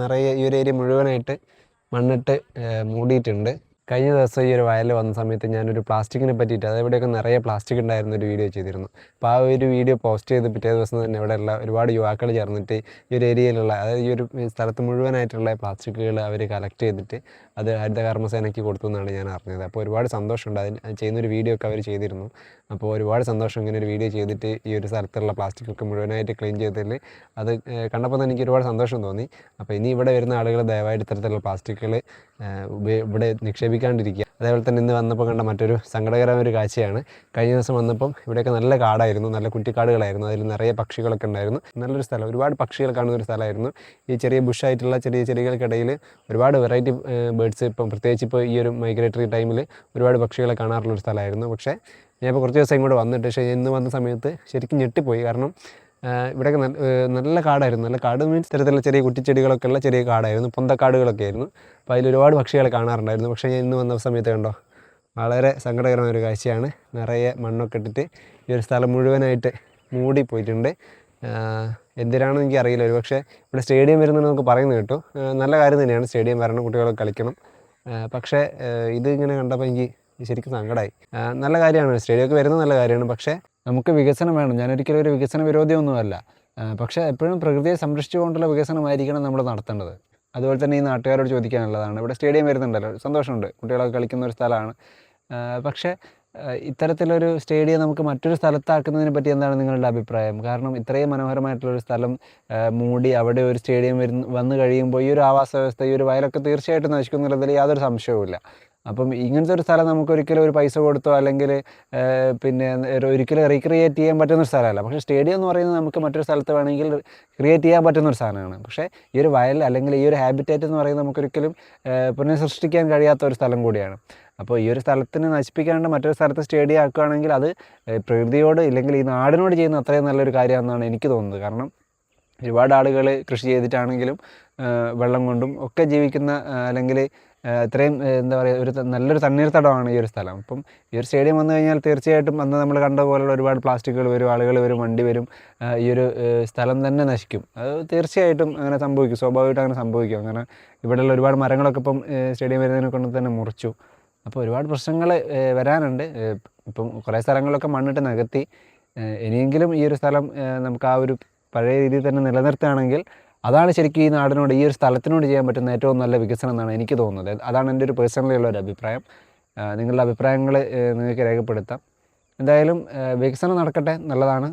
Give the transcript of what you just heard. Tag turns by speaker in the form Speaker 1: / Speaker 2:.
Speaker 1: നിറയെ ഈ ഒരു ഏരിയ മുഴുവനായിട്ട് മണ്ണിട്ട് മൂടിയിട്ടുണ്ട്. കഴിഞ്ഞ ദിവസം ഈ ഒരു വയലിൽ വന്ന സമയത്ത് ഞാനൊരു പ്ലാസ്റ്റിക്കിനെ പറ്റിയിട്ട് അത് എവിടെയൊക്കെ നിറയെ പ്ലാസ്റ്റിക് ഉണ്ടായിരുന്ന ഒരു വീഡിയോ ചെയ്തിരുന്നു. അപ്പോൾ ആ ഒരു വീഡിയോ പോസ്റ്റ് ചെയ്ത് പിറ്റേ ദിവസം തന്നെ ഇവിടെയുള്ള ഒരുപാട് യുവാക്കൾ ചേർന്നിട്ട് ഈ ഒരു ഏരിയയിലുള്ള അതായത് ഈ ഒരു സ്ഥലത്ത് മുഴുവനായിട്ടുള്ള പ്ലാസ്റ്റിക്കുകൾ അവർ കളക്ട് ചെയ്തിട്ട് അത് ഹരിത കർമ്മസേനയ്ക്ക് കൊടുത്തു എന്നാണ് ഞാൻ അറിഞ്ഞത്. അപ്പോൾ ഒരുപാട് സന്തോഷമുണ്ട് അതിന് അത് ചെയ്യുന്നൊരു വീഡിയോ ഒക്കെ അവർ ചെയ്തിരുന്നു. അപ്പോൾ ഒരുപാട് സന്തോഷം ഇങ്ങനെ ഒരു വീഡിയോ ചെയ്തിട്ട് ഈ ഒരു സ്ഥലത്തുള്ള പ്ലാസ്റ്റിക്കൊക്കെ മുഴുവനായിട്ട് ക്ലീൻ ചെയ്തതിൽ അത് കണ്ടപ്പോൾ തന്നെ എനിക്ക് ഒരുപാട് സന്തോഷം തോന്നി. അപ്പോൾ ഇനി ഇവിടെ വരുന്ന ആളുകൾ ദയവായിട്ട് ഇത്തരത്തിലുള്ള പ്ലാസ്റ്റിക്കുകൾ ഇവിടെ നിക്ഷേപിക്കാണ്ടിരിക്കുക അതേപോലെ തന്നെ ഇന്ന് വന്നപ്പോൾ കണ്ട മറ്റൊരു സങ്കടകരമായ ഒരു കാഴ്ചയാണ്. കഴിഞ്ഞ ദിവസം വന്നപ്പം ഇവിടെയൊക്കെ നല്ല കാടായിരുന്നു നല്ല കുറ്റിക്കാടുകളായിരുന്നു അതിൽ നിറയെ പക്ഷികളൊക്കെ ഉണ്ടായിരുന്നു. നല്ലൊരു സ്ഥലം ഒരുപാട് പക്ഷികൾ കാണുന്ന ഒരു സ്ഥലമായിരുന്നു. ഈ ചെറിയ ബുഷായിട്ടുള്ള ചെറിയ ചെടികൾക്കിടയിൽ ഒരുപാട് വെറൈറ്റി ബേഡ്സ് ഇപ്പം പ്രത്യേകിച്ച് ഇപ്പോൾ ഈ ഒരു മൈഗ്രേറ്ററി ടൈമിൽ ഒരുപാട് പക്ഷികളെ കാണാറുള്ളൊരു സ്ഥലമായിരുന്നു. പക്ഷേ ഞാൻ ഇപ്പോൾ കുറച്ച് ദിവസം ഇങ്ങോട്ട് വന്നിട്ട് പക്ഷേ ഇന്ന് വന്ന സമയത്ത് ശരിക്കും ഞെട്ടിപ്പോയി. കാരണം ഇവിടെയൊക്കെ നല്ല നല്ല കാടായിരുന്നു. നല്ല കാട് മീൻസ് തരത്തിലുള്ള ചെറിയ കുറ്റിച്ചെടികളൊക്കെ ഉള്ള ചെറിയ കാടായിരുന്നു പൊന്തക്കാടുകളൊക്കെ ആയിരുന്നു. അപ്പോൾ അതിൽ ഒരുപാട് പക്ഷികളെ കാണാറുണ്ടായിരുന്നു. പക്ഷേ ഞാൻ ഇന്ന് വന്ന സമയത്ത് കണ്ടോ വളരെ സങ്കടകരമായ ഒരു കാഴ്ചയാണ്. നിറയെ മണ്ണൊക്കെ ഇട്ടിട്ട് ഈ ഒരു സ്ഥലം മുഴുവനായിട്ട് മൂടി പോയിട്ടുണ്ട് എനിക്ക് അറിയില്ല ഒരു പക്ഷേ ഇവിടെ സ്റ്റേഡിയം വരുന്നത് നമുക്ക് പറയുന്നത് കേട്ടു. നല്ല കാര്യം തന്നെയാണ് സ്റ്റേഡിയം വരണം കുട്ടികളൊക്കെ കളിക്കണം. പക്ഷേ ഇത് ഇങ്ങനെ കണ്ടപ്പോൾ എനിക്ക് ശരിക്കും സങ്കടമായി നല്ല കാര്യമാണ്. സ്റ്റേഡിയമൊക്കെ വരുന്നത് നല്ല കാര്യമാണ്. പക്ഷേ
Speaker 2: നമുക്ക് വികസനം വേണം. ഞാനൊരിക്കലും ഒരു വികസന വിരോധിയൊന്നുമല്ല. പക്ഷേ എപ്പോഴും പ്രകൃതിയെ സംരക്ഷിച്ചുകൊണ്ടുള്ള വികസനമായിരിക്കണം നമ്മൾ നടത്തേണ്ടത്. അതുപോലെ തന്നെ ഈ നാട്ടുകാരോട് ചോദിക്കാനുള്ളതാണ് ഇവിടെ സ്റ്റേഡിയം വരുന്നുണ്ടല്ലോ. സന്തോഷമുണ്ട്. കുട്ടികളൊക്കെ കളിക്കുന്ന ഒരു സ്ഥലമാണ്. പക്ഷേ ഇത്തരത്തിലൊരു സ്റ്റേഡിയം നമുക്ക് മറ്റൊരു സ്ഥലത്താക്കുന്നതിനെ പറ്റി എന്താണ് നിങ്ങളുടെ അഭിപ്രായം? കാരണം ഇത്രയും മനോഹരമായിട്ടുള്ളൊരു സ്ഥലം മൂടി അവിടെ ഒരു സ്റ്റേഡിയം വരുന്ന വന്നു കഴിയുമ്പോൾ ഈ ഒരു ആവാസ വ്യവസ്ഥ ഈ ഒരു വയലൊക്കെ തീർച്ചയായിട്ടും നശിക്കുന്നുള്ളതിൽ യാതൊരു സംശയവുമില്ല. അപ്പം ഇങ്ങനത്തെ ഒരു സ്ഥലം നമുക്ക് ഒരിക്കലും ഒരു പൈസ കൊടുത്തോ അല്ലെങ്കിൽ പിന്നെ ഒരു- ഒരിക്കലും റീക്രിയേറ്റ് ചെയ്യാൻ പറ്റുന്ന ഒരു സ്ഥലമല്ല. പക്ഷേ സ്റ്റേഡിയം എന്ന് പറയുന്നത് നമുക്ക് മറ്റൊരു സ്ഥലത്ത് വേണമെങ്കിൽ ക്രിയേറ്റ് ചെയ്യാൻ പറ്റുന്ന ഒരു സാധനമാണ്. പക്ഷേ ഈ ഒരു വയൽ അല്ലെങ്കിൽ ഈ ഒരു ഹാബിറ്റേറ്റ് എന്ന് പറയുന്നത് നമുക്കൊരിക്കലും പുനഃസൃഷ്ടിക്കാൻ കഴിയാത്ത ഒരു സ്ഥലം കൂടിയാണ്. അപ്പോൾ ഈ ഒരു സ്ഥലത്തിന് നശിപ്പിക്കാണ്ട് മറ്റൊരു സ്ഥലത്ത് സ്റ്റേഡിയം ആക്കുകയാണെങ്കിൽ അത് പ്രകൃതിയോട് ഇല്ലെങ്കിൽ ഈ നാടിനോട് ചെയ്യുന്ന അത്രയും നല്ലൊരു കാര്യമാണെന്നാണ് എനിക്ക് തോന്നുന്നത്. കാരണം ഒരുപാട് ആളുകൾ കൃഷി ചെയ്തിട്ടാണെങ്കിലും വെള്ളം കൊണ്ടും ഒക്കെ ജീവിക്കുന്ന അല്ലെങ്കിൽ ഇത്രയും എന്താ പറയുക ഒരു നല്ലൊരു തണ്ണീർത്തടമാണ് ഈ ഒരു സ്ഥലം. അപ്പം ഈ ഒരു സ്റ്റേഡിയം വന്നു കഴിഞ്ഞാൽ തീർച്ചയായിട്ടും അന്ന് നമ്മൾ കണ്ട പോലുള്ള ഒരുപാട് പ്ലാസ്റ്റിക്കുകൾ വരും ആളുകൾ വരും വണ്ടി വരും. ഈ ഒരു സ്ഥലം തന്നെ നശിക്കും. അത് തീർച്ചയായിട്ടും അങ്ങനെ സംഭവിക്കും. സ്വാഭാവികമായിട്ട് അങ്ങനെ സംഭവിക്കും. അങ്ങനെ ഇവിടെയുള്ള ഒരുപാട് മരങ്ങളൊക്കെ ഇപ്പം സ്റ്റേഡിയം വരുന്നതിനെ കൊണ്ട് തന്നെ മുറിച്ചു. അപ്പോൾ ഒരുപാട് പ്രശ്നങ്ങൾ വരാനുണ്ട്. ഇപ്പം കുറേ സ്ഥലങ്ങളൊക്കെ മണ്ണിട്ട് നികത്തി. ഇനിയെങ്കിലും ഈ ഒരു സ്ഥലം നമുക്ക് ആ ഒരു പഴയ രീതിയിൽ തന്നെ നിലനിർത്തുകയാണെങ്കിൽ അതാണ് ശരിക്കും ഈ നാടിനോട് ഈ ഒരു സ്ഥലത്തിനോട് ചെയ്യാൻ പറ്റുന്ന ഏറ്റവും നല്ല വികസനം എന്നാണ് എനിക്ക് തോന്നുന്നത്. അതാണ് എന്റെ ഒരു പേഴ്സണലി ഉള്ള ഒരു അഭിപ്രായം. നിങ്ങളുടെ അഭിപ്രായങ്ങൾ നിങ്ങൾക്ക് രേഖപ്പെടുത്താം. എന്തായാലും വികസനം നടക്കട്ടെ നല്ലതാണ്.